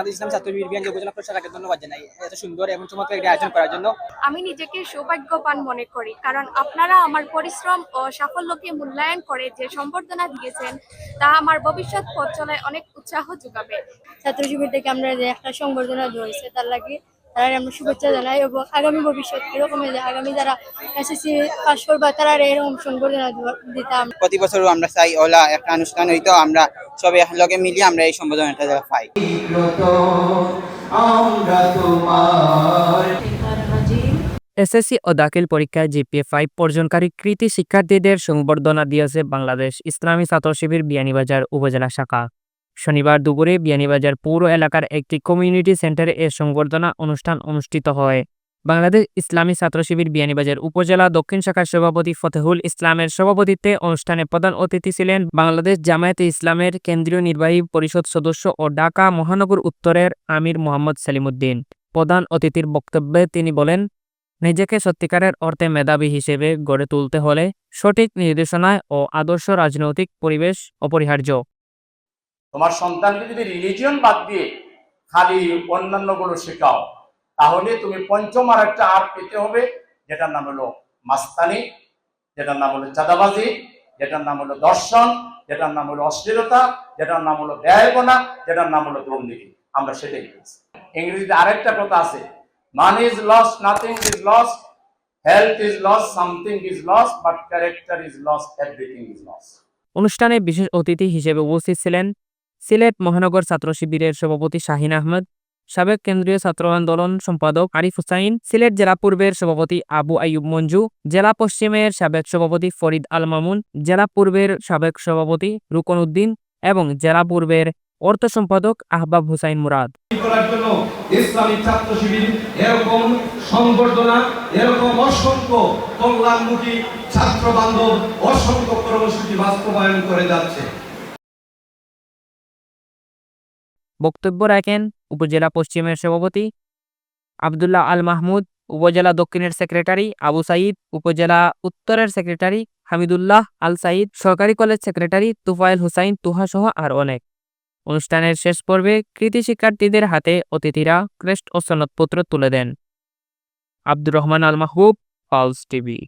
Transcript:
বাংলাদেশ ইসলাম ছাত্র বিজ্ঞান উপজেলা প্রশাখাকে ধন্যবাদ জানাই। এত সুন্দর এবং চমৎকার একটি আয়োজন করার জন্য। আমি নিজেকে সৌভাগ্যবান মনে করি কারণ আপনারা আমার পরিশ্রম ও সাফল্যকে মূল্যায়ন করে যে সম্বর্ধনা দিয়েছেন তা আমার ভবিষ্যৎ পথ চলায় অনেক উৎসাহ যোগাবে। ছাত্র শিবির থেকে আমরা যে একটা সংবর্ধনা দিয়েছে তার লাগে তারা আমরা শুভেচ্ছা জানাই এবং আগামী ভবিষ্যৎ এরকম যে আগামী যারা এসএসসি পাস করবা তারা এরকম সংবর্ধনা দিতাম। প্রতি বছর আমরা চাই ওলা একটা অনুষ্ঠান হইতো আমরা সবাই লগে মিলিয়ে আমরা এই সম্বোধনটা পাই। এসএসসি ও দাখিল পরীক্ষায় জিপিএ ফাইভ অর্জনকারী কৃতি শিক্ষার্থীদের সংবর্ধনা দিয়েছে বাংলাদেশ ইসলামী ছাত্র শিবির বিয়ানীবাজার উপজেলা শাখা। শনিবার দুপুরে বিয়ানীবাজার পৌর এলাকার একটি কমিউনিটি সেন্টারে এ সংবর্ধনা অনুষ্ঠান অনুষ্ঠিত হয়। বাংলাদেশ ইসলামী ছাত্র শিবির বিয়ানীবাজার উপজেলা দক্ষিণ শাখার সভাপতি ফতেহুল ইসলামের সভাপতিত্বে অনুষ্ঠানে প্রধান অতিথি ছিলেন বাংলাদেশ জামায়াতে ইসলামের কেন্দ্রীয় নির্বাহী পরিষদ সদস্য ও ঢাকা মহানগর উত্তরের আমির মোহাম্মদ সেলিমুদ্দিন। প্রধান অতিথির বক্তব্যে তিনি বলেন, নিজেকে সত্যিকারের অর্থে মেধাবী হিসেবে গড়ে তুলতে হলে সঠিক নির্দেশনায় ও আদর্শ রাজনৈতিক পরিবেশ অপরিহার্য। তোমার সন্তানকে যদি রিলিজিয়ন বাদ দিয়ে খালি অন্যান্যগুলো শেখাও তাহলে তুমি পঞ্চম আর একটা আর পেতে হবে, যেটার নাম হলো মাস্তানি, যেটার নাম হলো চাঁদাবাজি, যেটার নাম হলো দর্শন, যেটার নাম হলো অশ্লীলতা, যেটার নাম হলো ব্যয়বনা, যেটার নাম হলো দুর্নীতি। আমরা সেটাই করেছি। ইংরেজিতে আরেকটা কথা আছে money is loss nothing is loss health is loss something is loss but character is loss everything is loss অনুষ্ঠানে বিশেষ অতিথি হিসেবে উপস্থিত ছিলেন সিলেট মহানগর ছাত্র শিবিরের সভাপতি শাহিন আহমদ সাবেক কেন্দ্রীয় ছাত্র আন্দোলন সম্পাদক আরিফ হুসাইন সিলেট জেলা পূর্বের সভাপতি আবু আইয়ুব মঞ্জু জেলা পশ্চিমের সাবেক সভাপতি ফরিদ আল মামুন জেলা পূর্বের সাবেক সভাপতি রুকন উদ্দিন এবং জেলা পূর্বের অর্থ সম্পাদক আহবাব হুসাইন মুরাদ। করার জন্য ইসলামী ছাত্র শিবির এরকম সংবর্ধনা এরকম অসংখ্য কল্যাণমুখী ছাত্র বান্ধব অসংখ্য কর্মসূচি বাস্তবায়ন করে যাচ্ছে। বক্তব্য রাখেন উপজেলা পশ্চিমের সভাপতি আবদুল্লাহ আল মাহমুদ উপজেলা দক্ষিণের সেক্রেটারি আবু সাইদ, উপজেলা উত্তরের সেক্রেটারি হামিদুল্লাহ আল সাইদ সরকারি কলেজ সেক্রেটারি তুফাইল হুসাইন, তুহা সহ আর অনেক। অনুষ্ঠানের শেষ পর্বে কৃতি শিক্ষার্থীদের হাতে অতিথিরা ক্রেস্ট ও সনদপত্র তুলে দেন। Abdur Rahman Al Mahbub pulse TV.